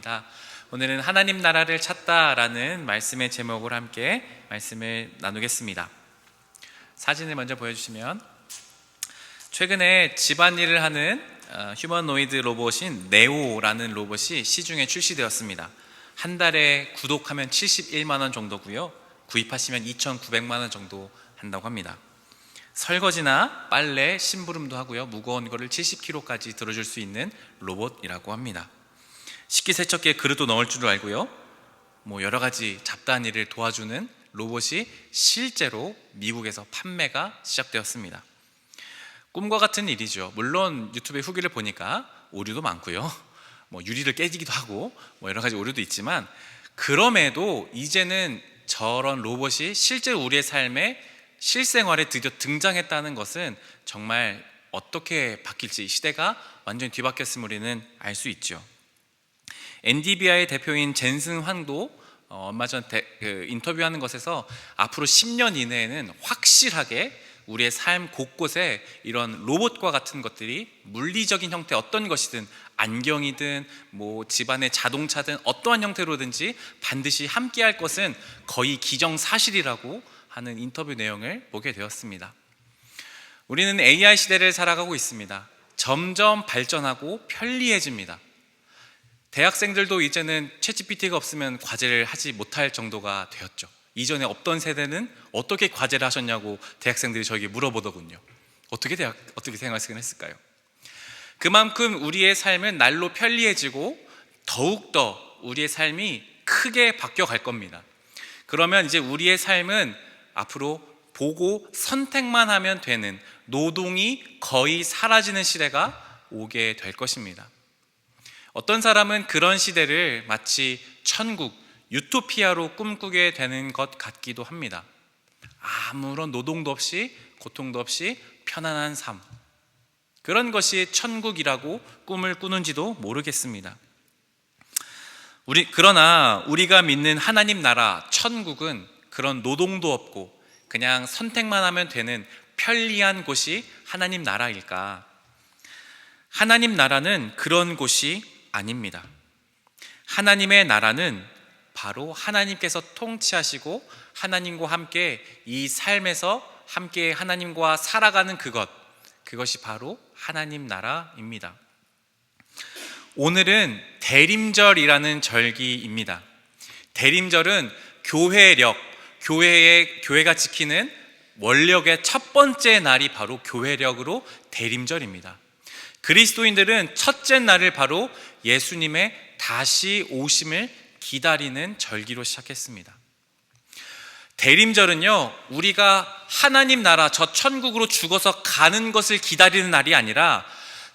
다 오늘은 하나님 나라를 찾다라는 말씀의 제목을 함께 말씀을 나누겠습니다. 사진을 먼저 보여주시면 최근에 집안일을 하는 어, 휴머노이드 로봇인 네오라는 로봇이 시중에 출시되었습니다. 한 달에 구독하면 71만 원 정도고요. 구입하시면 2,900만 원 정도 한다고 합니다. 설거지나 빨래, 심부름도 하고요. 무거운 거를 70kg까지 들어줄 수 있는 로봇이라고 합니다. 식기세척기에 그릇도 넣을 줄 알고요. 뭐 여러 가지 잡다한 일을 도와주는 로봇이 실제로 미국에서 판매가 시작되었습니다. 꿈과 같은 일이죠. 물론 유튜브의 후기를 보니까 오류도 많고요. 뭐 유리를 깨지기도 하고 뭐 여러 가지 오류도 있지만 그럼에도 이제는 저런 로봇이 실제로 우리의 삶에 실생활에 드디어 등장했다는 것은 정말 어떻게 바뀔지 시대가 완전히 뒤바뀌었음을 우리는 알 수 있죠. 엔디비아의 대표인 젠슨 황도 어, 얼마 전 대- 그 인터뷰하는 것에서 앞으로 10년 이내에는 확실하게 우리의 삶 곳곳에 이런 로봇과 같은 것들이 물리적인 형태 어떤 것이든 안경이든 뭐 집안의 자동차든 어떠한 형태로든지 반드시 함께 할 것은 거의 기정사실이라고 하는 인터뷰 내용을 보게 되었습니다. 우리는 AI 시대를 살아가고 있습니다. 점점 발전하고 편리해집니다. 대학생들도 이제는 챗GPT가 없으면 과제를 하지 못할 정도가 되었죠. 이전에 없던 세대는 어떻게 과제를 하셨냐고 대학생들이 저에게 물어보더군요. 어떻게 대학 어떻게 생활을 했을까요? 그만큼 우리의 삶은 날로 편리해지고 더욱 더 우리의 삶이 크게 바뀌어 갈 겁니다. 그러면 이제 우리의 삶은 앞으로 보고 선택만 하면 되는 노동이 거의 사라지는 시대가 오게 될 것입니다. 어떤 사람은 그런 시대를 마치 천국, 유토피아로 꿈꾸게 되는 것 같기도 합니다. 아무런 노동도 없이 고통도 없이 편안한 삶. 그런 것이 천국이라고 꿈을 꾸는지도 모르겠습니다. 우리 그러나 우리가 믿는 하나님 나라 천국은 그런 노동도 없고 그냥 선택만 하면 되는 편리한 곳이 하나님 나라일까? 하나님 나라는 그런 곳이 아닙니다. 하나님의 나라는 바로 하나님께서 통치하시고 하나님과 함께 이 삶에서 함께 하나님과 살아가는 그것, 그것이 바로 하나님 나라입니다. 오늘은 대림절이라는 절기입니다. 대림절은 교회력, 교회의 교회가 지키는 원력의 첫 번째 날이 바로 교회력으로 대림절입니다. 그리스도인들은 첫째 날을 바로 예수님의 다시 오심을 기다리는 절기로 시작했습니다. 대림절은요, 우리가 하나님 나라, 저 천국으로 죽어서 가는 것을 기다리는 날이 아니라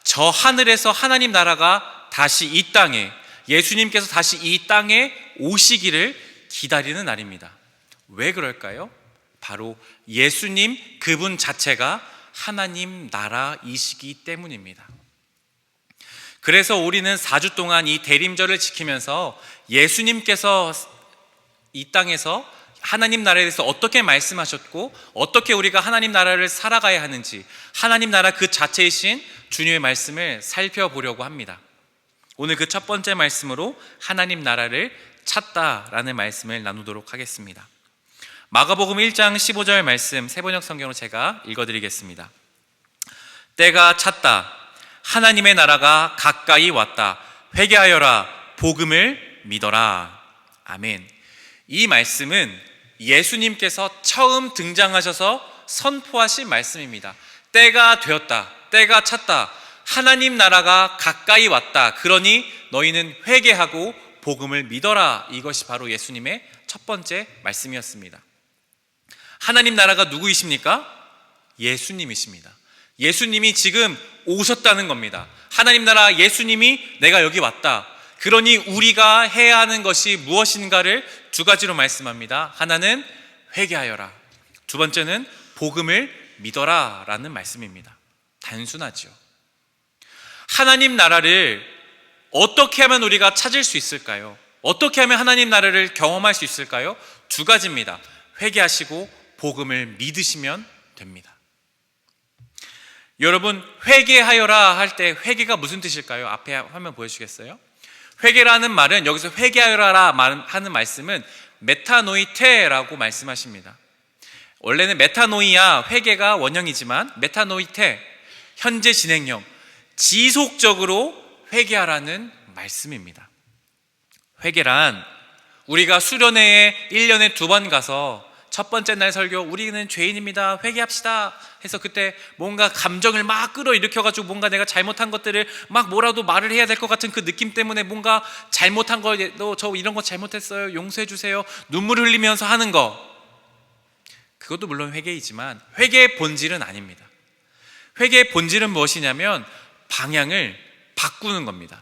저 하늘에서 하나님 나라가 다시 이 땅에, 예수님께서 다시 이 땅에 오시기를 기다리는 날입니다. 왜 그럴까요? 바로 예수님 그분 자체가 하나님 나라이시기 때문입니다. 그래서 우리는 4주 동안 이 대림절을 지키면서 예수님께서 이 땅에서 하나님 나라에 대해서 어떻게 말씀하셨고 어떻게 우리가 하나님 나라를 살아가야 하는지 하나님 나라 그 자체이신 주님의 말씀을 살펴보려고 합니다. 오늘 그 첫 번째 말씀으로 하나님 나라를 찾다라는 말씀을 나누도록 하겠습니다. 마가복음 1장 15절 말씀 세번역 성경으로 제가 읽어드리겠습니다. 때가 찼다. 하나님의 나라가 가까이 왔다. 회개하여라. 복음을 믿어라. 아멘. 이 말씀은 예수님께서 처음 등장하셔서 선포하신 말씀입니다. 때가 되었다. 때가 찼다. 하나님 나라가 가까이 왔다. 그러니 너희는 회개하고 복음을 믿어라. 이것이 바로 예수님의 첫 번째 말씀이었습니다. 하나님 나라가 누구이십니까? 예수님이십니다. 예수님이 지금 오셨다는 겁니다. 하나님 나라 예수님이 내가 여기 왔다. 그러니 우리가 해야 하는 것이 무엇인가를 두 가지로 말씀합니다. 하나는 회개하여라. 두 번째는 복음을 믿어라. 라는 말씀입니다. 단순하죠. 하나님 나라를 어떻게 하면 우리가 찾을 수 있을까요? 어떻게 하면 하나님 나라를 경험할 수 있을까요? 두 가지입니다. 회개하시고 복음을 믿으시면 됩니다. 여러분 회개하여라 할 때 회개가 무슨 뜻일까요? 앞에 화면 보여주시겠어요? 회개라는 말은 여기서 회개하여라 말- 하는 말씀은 메타노이테라고 말씀하십니다. 원래는 메타노이아 회개가 원형이지만 메타노이테 현재 진행형 지속적으로 회개하라는 말씀입니다. 회개란 우리가 수련회에 1년에 두 번 가서 첫 번째 날 설교 우리는 죄인입니다. 회개합시다. 해서 그때 뭔가 감정을 막 끌어일으켜 가지고 뭔가 내가 잘못한 것들을 막 뭐라도 말을 해야 될 것 같은 그 느낌 때문에 뭔가 잘못한 거저 이런 거 잘못했어요. 용서해 주세요. 눈물 흘리면서 하는 거. 그것도 물론 회개이지만 회개의 본질은 아닙니다. 회개의 본질은 무엇이냐면 방향을 바꾸는 겁니다.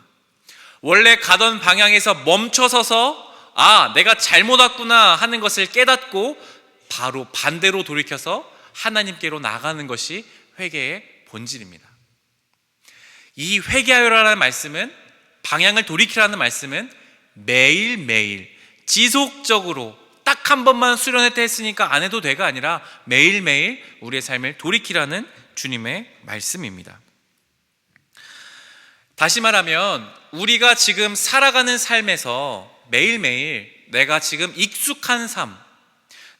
원래 가던 방향에서 멈춰서서 아, 내가 잘못 왔구나 하는 것을 깨닫고 바로 반대로 돌이켜서 하나님께로 나가는 것이 회개의 본질입니다. 이 회개하여라는 말씀은 방향을 돌이키라는 말씀은 매일매일 지속적으로 딱 한 번만 수련회 때 했으니까 안 해도 돼가 아니라 매일매일 우리의 삶을 돌이키라는 주님의 말씀입니다. 다시 말하면 우리가 지금 살아가는 삶에서 매일매일 내가 지금 익숙한 삶,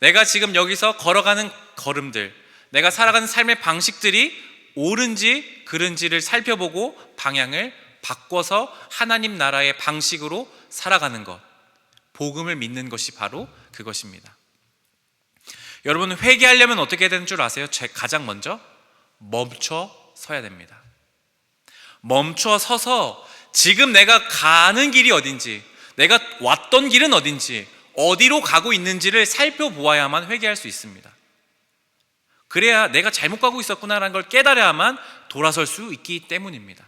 내가 지금 여기서 걸어가는 걸음들, 내가 살아가는 삶의 방식들이 옳은지 그른지를 살펴보고 방향을 바꿔서 하나님 나라의 방식으로 살아가는 것. 복음을 믿는 것이 바로 그것입니다. 여러분 회개하려면 어떻게 되는 줄 아세요? 제 가장 먼저 멈춰 서야 됩니다. 멈춰 서서 지금 내가 가는 길이 어딘지, 내가 왔던 길은 어딘지, 어디로 가고 있는지를 살펴보아야만 회개할 수 있습니다. 그래야 내가 잘못 가고 있었구나라는 걸 깨달아야만 돌아설 수 있기 때문입니다.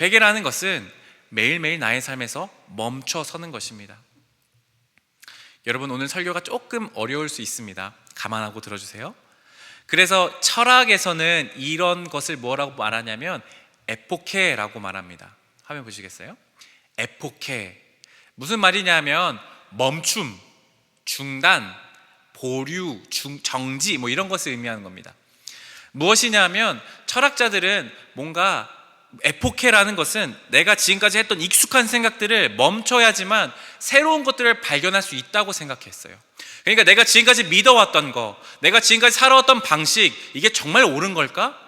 회개라는 것은 매일매일 나의 삶에서 멈춰 서는 것입니다. 여러분, 오늘 설교가 조금 어려울 수 있습니다. 감안하고 들어주세요. 그래서 철학에서는 이런 것을 뭐라고 말하냐면 에포케라고 말합니다. 화면 보시겠어요? 에포케. 무슨 말이냐면 멈춤, 중단, 보류, 중, 정지 뭐 이런 것을 의미하는 겁니다. 무엇이냐면 철학자들은 뭔가 에포케라는 것은 내가 지금까지 했던 익숙한 생각들을 멈춰야지만 새로운 것들을 발견할 수 있다고 생각했어요. 그러니까 내가 지금까지 믿어왔던 거, 내가 지금까지 살아왔던 방식, 이게 정말 옳은 걸까?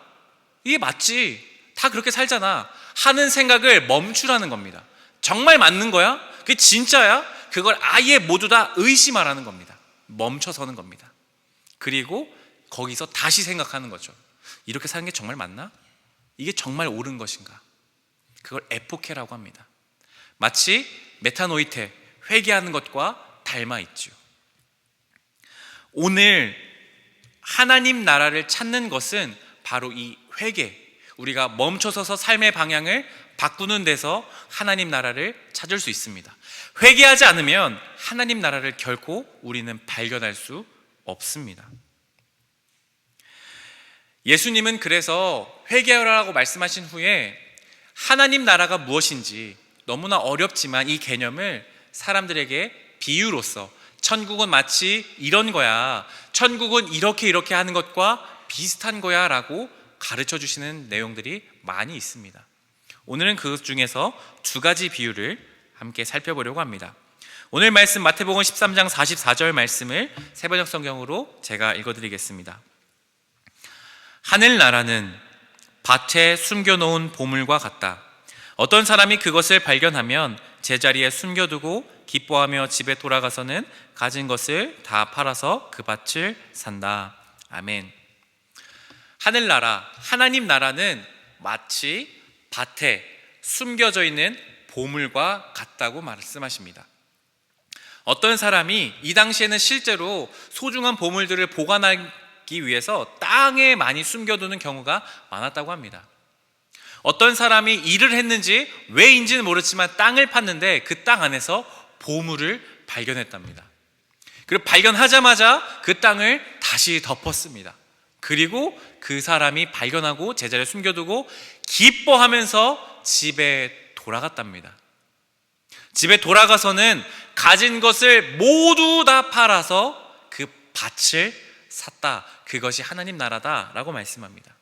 이게 맞지. 다 그렇게 살잖아. 하는 생각을 멈추라는 겁니다. 정말 맞는 거야? 그게 진짜야? 그걸 아예 모두 다 의심하라는 겁니다. 멈춰서는 겁니다. 그리고 거기서 다시 생각하는 거죠. 이렇게 사는 게 정말 맞나? 이게 정말 옳은 것인가? 그걸 에포케라고 합니다. 마치 메타노이테, 회개하는 것과 닮아 있죠. 오늘 하나님 나라를 찾는 것은 바로 이 회개, 우리가 멈춰서서 삶의 방향을 바꾸는 데서 하나님 나라를 찾을 수 있습니다. 회개하지 않으면 하나님 나라를 결코 우리는 발견할 수 없습니다. 예수님은 그래서 회개하라고 말씀하신 후에 하나님 나라가 무엇인지 너무나 어렵지만 이 개념을 사람들에게 비유로서 천국은 마치 이런 거야. 천국은 이렇게 이렇게 하는 것과 비슷한 거야 라고 가르쳐 주시는 내용들이 많이 있습니다. 오늘은 그 중에서 두 가지 비유를 함께 살펴보려고 합니다. 오늘 말씀 마태복음 13장 44절 말씀을 세번역 성경으로 제가 읽어 드리겠습니다. 하늘 나라는 밭에 숨겨 놓은 보물과 같다. 어떤 사람이 그것을 발견하면 제자리에 숨겨두고 기뻐하며 집에 돌아가서는 가진 것을 다 팔아서 그 밭을 산다. 아멘. 하늘나라, 하나님 나라는 마치 밭에 숨겨져 있는 보물과 같다고 말씀하십니다. 어떤 사람이 이 당시에는 실제로 소중한 보물들을 보관하기 위해서 땅에 많이 숨겨두는 경우가 많았다고 합니다. 어떤 사람이 일을 했는지 왜인지는 모르지만 땅을 팠는데 그 땅 안에서 보물을 발견했답니다. 그리고 발견하자마자 그 땅을 다시 덮었습니다. 그리고 그 사람이 발견하고 제자리에 숨겨두고 기뻐하면서 집에 돌아갔답니다. 집에 돌아가서는 가진 것을 모두 다 팔아서 그 밭을 샀다. 그것이 하나님 나라다라고 말씀합니다.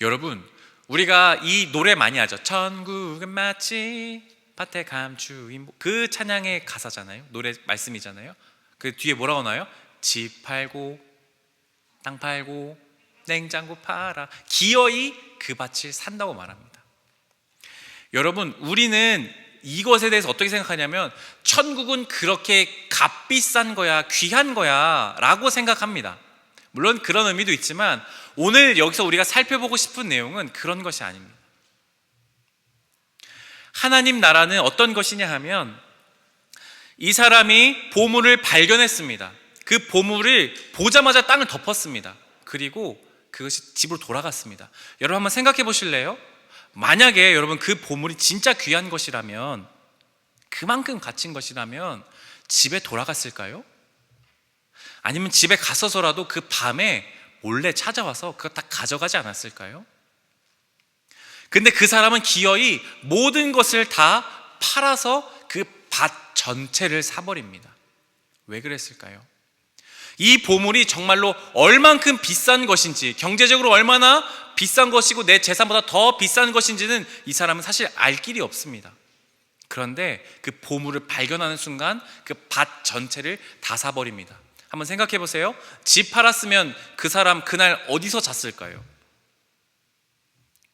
여러분, 우리가 이 노래 많이 하죠. 천국은 마치 밭에 감추인 복- 그 찬양의 가사잖아요. 노래 말씀이잖아요. 그 뒤에 뭐라고 나와요? 집 팔고 땅 팔고 냉장고 팔아 기어이 그 밭을 산다고 말합니다. 여러분, 우리는 이것에 대해서 어떻게 생각하냐면 천국은 그렇게 값비싼 거야, 귀한 거야 라고 생각합니다. 물론 그런 의미도 있지만 오늘 여기서 우리가 살펴보고 싶은 내용은 그런 것이 아닙니다. 하나님 나라는 어떤 것이냐 하면 이 사람이 보물을 발견했습니다. 그 보물을 보자마자 땅을 덮었습니다. 그리고 그것이 집으로 돌아갔습니다. 여러분 한번 생각해 보실래요? 만약에 여러분 그 보물이 진짜 귀한 것이라면 그만큼 갇힌 것이라면 집에 돌아갔을까요? 아니면 집에 갔어서라도 그 밤에 몰래 찾아와서 그거 다 가져가지 않았을까요? 근데 그 사람은 기어이 모든 것을 다 팔아서 그 밭 전체를 사버립니다. 왜 그랬을까요? 이 보물이 정말로 얼만큼 비싼 것인지, 경제적으로 얼마나 비싼 것이고 내 재산보다 더 비싼 것인지는 이 사람은 사실 알 길이 없습니다. 그런데 그 보물을 발견하는 순간 그 밭 전체를 다 사버립니다. 한번 생각해 보세요. 집 팔았으면 그 사람 그날 어디서 잤을까요?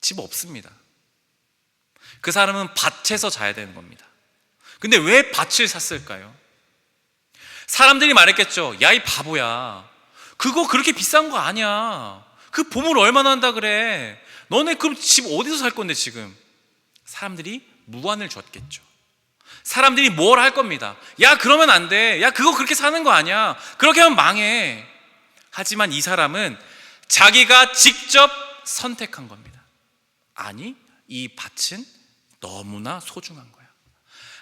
집 없습니다. 그 사람은 밭에서 자야 되는 겁니다. 근데 왜 밭을 샀을까요? 사람들이 말했겠죠. 야, 이 바보야. 그거 그렇게 비싼 거 아니야. 그 보물 얼마나 한다 그래. 너네 그럼 집 어디서 살 건데 지금? 사람들이 무안을 줬겠죠. 사람들이 뭘 할 겁니다. 야, 그러면 안 돼. 야, 그거 그렇게 사는 거 아니야. 그렇게 하면 망해. 하지만 이 사람은 자기가 직접 선택한 겁니다. 아니, 이 밭은 너무나 소중한 거야.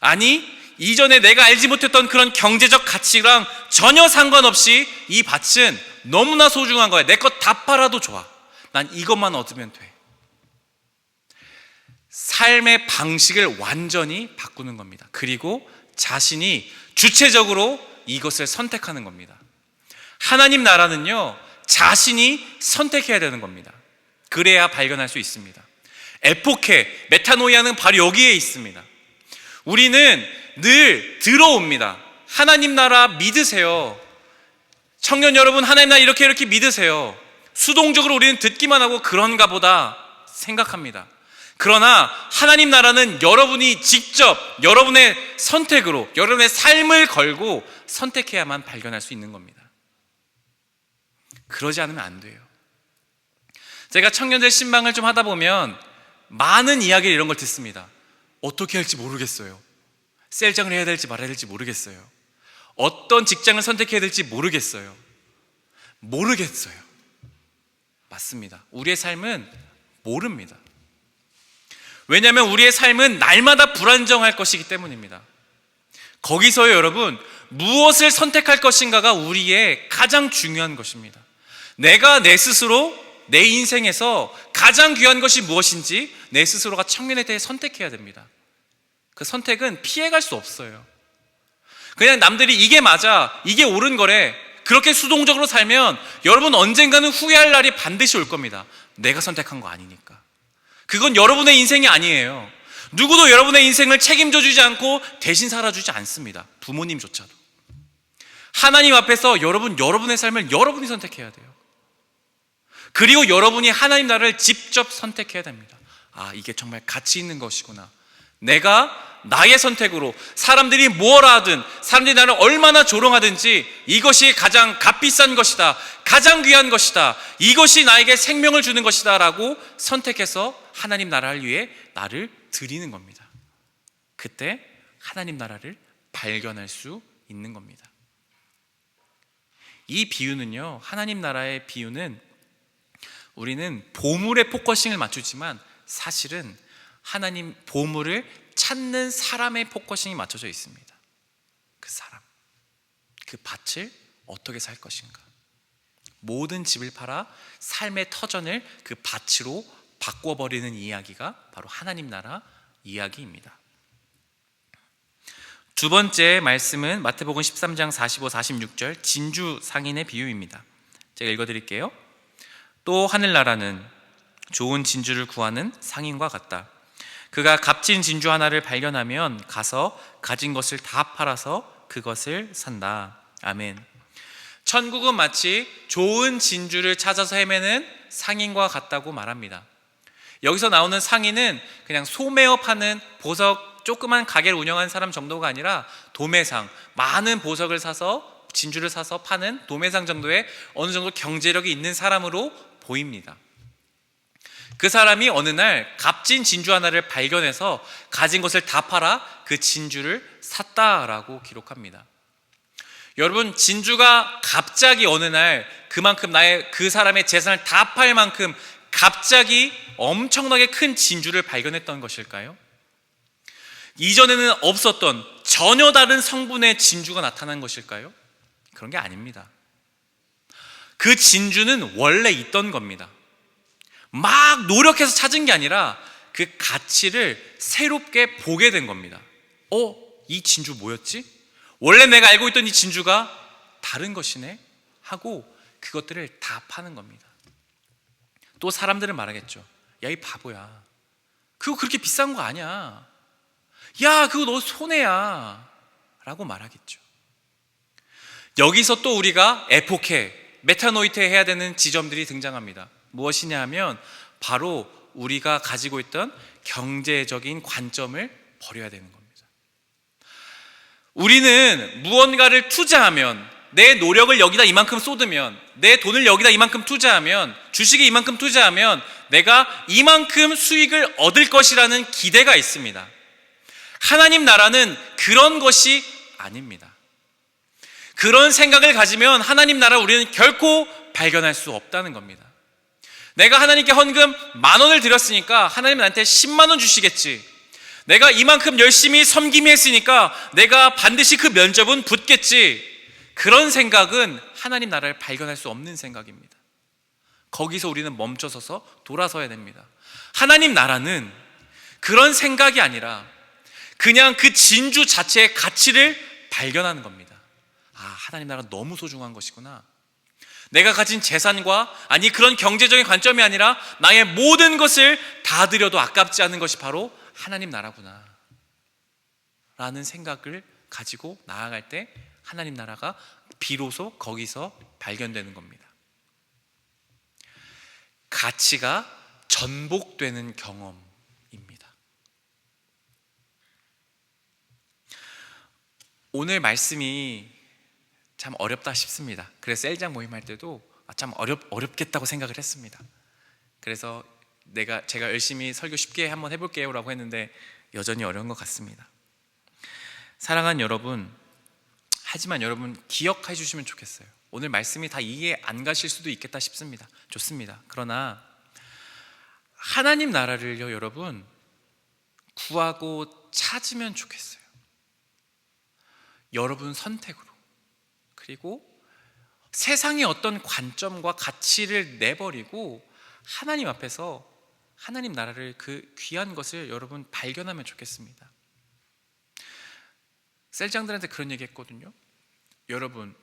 아니, 이전에 내가 알지 못했던 그런 경제적 가치랑 전혀 상관없이 이 밭은 너무나 소중한 거야. 내 것 다 팔아도 좋아. 난 이것만 얻으면 돼. 삶의 방식을 완전히 바꾸는 겁니다. 그리고 자신이 주체적으로 이것을 선택하는 겁니다. 하나님 나라는요, 자신이 선택해야 되는 겁니다. 그래야 발견할 수 있습니다. 에포케, 메타노이아는 바로 여기에 있습니다. 우리는 늘 들어옵니다. 하나님 나라 믿으세요. 청년 여러분, 하나님 나라 이렇게 이렇게 믿으세요. 수동적으로 우리는 듣기만 하고 그런가 보다 생각합니다. 그러나 하나님 나라는 여러분이 직접 여러분의 선택으로 여러분의 삶을 걸고 선택해야만 발견할 수 있는 겁니다. 그러지 않으면 안 돼요. 제가 청년들 신방을 좀 하다 보면 많은 이야기를 이런 걸 듣습니다. 어떻게 할지 모르겠어요. 셀장을 해야 될지 말아야 될지 모르겠어요. 어떤 직장을 선택해야 될지 모르겠어요. 모르겠어요. 맞습니다. 우리의 삶은 모릅니다. 왜냐하면 우리의 삶은 날마다 불안정할 것이기 때문입니다. 거기서요, 여러분, 무엇을 선택할 것인가가 우리의 가장 중요한 것입니다. 내가 내 스스로 내 인생에서 가장 귀한 것이 무엇인지 내 스스로가 청년에 대해 선택해야 됩니다. 그 선택은 피해갈 수 없어요. 그냥 남들이 이게 맞아, 이게 옳은 거래. 그렇게 수동적으로 살면 여러분 언젠가는 후회할 날이 반드시 올 겁니다. 내가 선택한 거 아니니까. 그건 여러분의 인생이 아니에요. 누구도 여러분의 인생을 책임져 주지 않고 대신 살아주지 않습니다. 부모님조차도. 하나님 앞에서 여러분, 여러분의 삶을 여러분이 선택해야 돼요. 그리고 여러분이 하나님 나라를 직접 선택해야 됩니다. 아, 이게 정말 가치 있는 것이구나. 내가 나의 선택으로 사람들이 뭘 하든 사람들이 나를 얼마나 조롱하든지 이것이 가장 값비싼 것이다. 가장 귀한 것이다. 이것이 나에게 생명을 주는 것이다. 라고 선택해서 하나님 나라를 위해 나를 드리는 겁니다. 그때 하나님 나라를 발견할 수 있는 겁니다. 이 비유는요, 하나님 나라의 비유는 우리는 보물에 포커싱을 맞추지만 사실은 하나님 보물을 찾는 사람의 포커싱이 맞춰져 있습니다. 그 사람. 그 밭을 어떻게 살 것인가. 모든 집을 팔아 삶의 터전을 그 밭으로 바꿔버리는 이야기가 바로 하나님 나라 이야기입니다. 두 번째 말씀은 마태복음 13장 45, 46절 진주 상인의 비유입니다. 제가 읽어드릴게요. 또 하늘나라는 좋은 진주를 구하는 상인과 같다. 그가 값진 진주 하나를 발견하면 가서 가진 것을 다 팔아서 그것을 산다. 아멘. 천국은 마치 좋은 진주를 찾아서 헤매는 상인과 같다고 말합니다. 여기서 나오는 상인은 그냥 소매어 파는 보석 조그만 가게를 운영하는 사람 정도가 아니라 도매상, 많은 보석을 사서 진주를 사서 파는 도매상 정도의 어느 정도 경제력이 있는 사람으로 보입니다. 그 사람이 어느 날 값진 진주 하나를 발견해서 가진 것을 다 팔아 그 진주를 샀다라고 기록합니다. 여러분, 진주가 갑자기 어느 날 그만큼 나의 그 사람의 재산을 다 팔 만큼 갑자기 엄청나게 큰 진주를 발견했던 것일까요? 이전에는 없었던 전혀 다른 성분의 진주가 나타난 것일까요? 그런 게 아닙니다. 그 진주는 원래 있던 겁니다. 막 노력해서 찾은 게 아니라 그 가치를 새롭게 보게 된 겁니다. 어? 이 진주 뭐였지? 원래 내가 알고 있던 이 진주가 다른 것이네? 하고 그것들을 다 파는 겁니다. 또 사람들은 말하겠죠. 야, 이 바보야. 그거 그렇게 비싼 거 아니야. 야, 그거 너 손해야. 라고 말하겠죠. 여기서 또 우리가 에포케, 메타노이테 해야 되는 지점들이 등장합니다. 무엇이냐 하면 바로 우리가 가지고 있던 경제적인 관점을 버려야 되는 겁니다. 우리는 무언가를 투자하면 내 노력을 여기다 이만큼 쏟으면 내 돈을 여기다 이만큼 투자하면 주식에 이만큼 투자하면 내가 이만큼 수익을 얻을 것이라는 기대가 있습니다. 하나님 나라는 그런 것이 아닙니다. 그런 생각을 가지면 하나님 나라 우리는 결코 발견할 수 없다는 겁니다. 내가 하나님께 헌금 만 원을 드렸으니까 하나님 나한테 10만 원 주시겠지. 내가 이만큼 열심히 섬김이 했으니까 내가 반드시 그 면접은 붙겠지. 그런 생각은 하나님 나라를 발견할 수 없는 생각입니다. 거기서 우리는 멈춰서서 돌아서야 됩니다. 하나님 나라는 그런 생각이 아니라 그냥 그 진주 자체의 가치를 발견하는 겁니다. 아, 하나님 나라 너무 소중한 것이구나. 내가 가진 재산과 아니 그런 경제적인 관점이 아니라 나의 모든 것을 다 드려도 아깝지 않은 것이 바로 하나님 나라구나. 라는 생각을 가지고 나아갈 때 하나님 나라가 비로소 거기서 발견되는 겁니다. 가치가 전복되는 경험입니다. 오늘 말씀이 참 어렵다 싶습니다. 그래서 셀장 모임할 때도 아, 참 어렵 어렵겠다고 생각을 했습니다. 그래서 내가 제가 열심히 설교 쉽게 한번 해볼게요라고 했는데 여전히 어려운 것 같습니다. 사랑하는 여러분, 하지만 여러분 기억해 주시면 좋겠어요. 오늘 말씀이 다 이해 안 가실 수도 있겠다 싶습니다. 좋습니다. 그러나 하나님 나라를요, 여러분 구하고 찾으면 좋겠어요. 여러분 선택으로. 그리고 세상의 어떤 관점과 가치를 내버리고 하나님 앞에서 하나님 나라를 그 귀한 것을 여러분 발견하면 좋겠습니다. 셀장들한테 그런 얘기 했거든요. 여러분,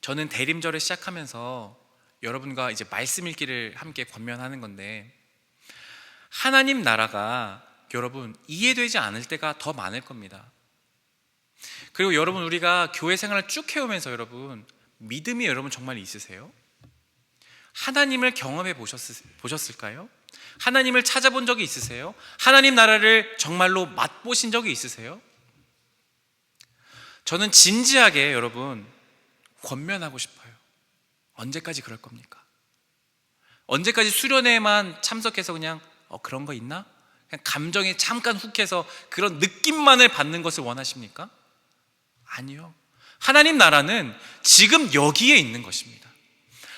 저는 대림절을 시작하면서 여러분과 이제 말씀 읽기를 함께 권면하는 건데 하나님 나라가 여러분 이해되지 않을 때가 더 많을 겁니다. 그리고 여러분 우리가 교회 생활을 쭉 해오면서 여러분 믿음이 여러분 정말 있으세요? 하나님을 경험해 보셨을, 까요 하나님을 찾아본 적이 있으세요? 하나님 나라를 정말로 맛보신 적이 있으세요? 저는 진지하게 여러분 권면하고 싶어요. 언제까지 그럴 겁니까? 언제까지 수련회만 참석해서 그냥 어, 그런 거 있나? 그냥 감정에 잠깐 훅해서 그런 느낌만을 받는 것을 원하십니까? 아니요. 하나님 나라는 지금 여기에 있는 것입니다.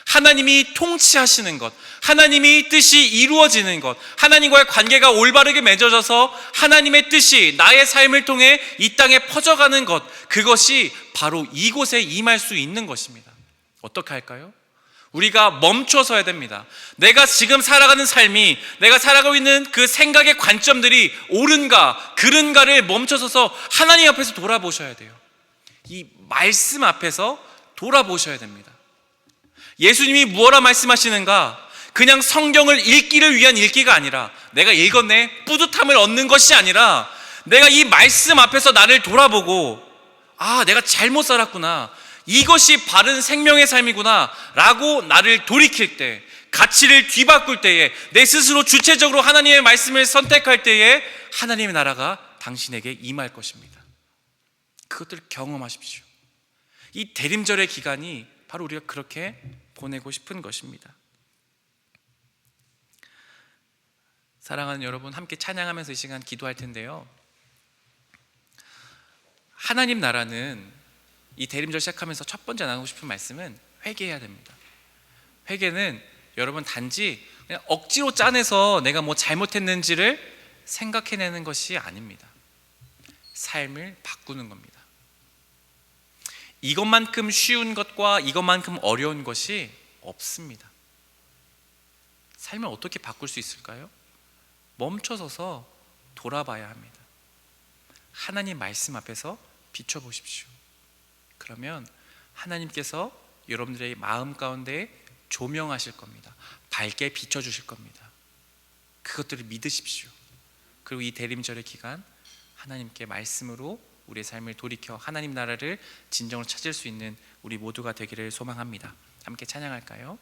하나님이 통치하시는 것, 하나님이 뜻이 이루어지는 것, 하나님과의 관계가 올바르게 맺어져서 하나님의 뜻이 나의 삶을 통해 이 땅에 퍼져가는 것, 그것이 바로 이곳에 임할 수 있는 것입니다. 어떻게 할까요? 우리가 멈춰서야 됩니다. 내가 지금 살아가는 삶이 내가 살아가고 있는 그 생각의 관점들이 옳은가, 그른가를 멈춰서서 하나님 앞에서 돌아보셔야 돼요. 이 말씀 앞에서 돌아보셔야 됩니다. 예수님이 무엇라 말씀하시는가? 그냥 성경을 읽기를 위한 읽기가 아니라 내가 읽었네 뿌듯함을 얻는 것이 아니라 내가 이 말씀 앞에서 나를 돌아보고 아 내가 잘못 살았구나 이것이 바른 생명의 삶이구나 라고 나를 돌이킬 때 가치를 뒤바꿀 때에 내 스스로 주체적으로 하나님의 말씀을 선택할 때에 하나님의 나라가 당신에게 임할 것입니다 그것들을 경험하십시오 이 대림절의 기간이 바로 우리가 그렇게 보내고 싶은 것입니다 사랑하는 여러분 함께 찬양하면서 이 시간 기도할 텐데요 하나님 나라는 이 대림절 시작하면서 첫 번째 나누고 싶은 말씀은 회개해야 됩니다. 회개는 여러분 단지 그냥 억지로 짜내서 내가 뭐 잘못했는지를 생각해내는 것이 아닙니다. 삶을 바꾸는 겁니다. 이것만큼 쉬운 것과 이것만큼 어려운 것이 없습니다. 삶을 어떻게 바꿀 수 있을까요? 멈춰서서 돌아봐야 합니다. 하나님 말씀 앞에서 비춰보십시오. 그러면 하나님께서 여러분들의 마음 가운데 조명하실 겁니다. 밝게 비춰주실 겁니다. 그것들을 믿으십시오. 그리고 이 대림절의 기간 하나님께 말씀으로 우리의 삶을 돌이켜 하나님 나라를 진정으로 찾을 수 있는 우리 모두가 되기를 소망합니다. 함께 찬양할까요?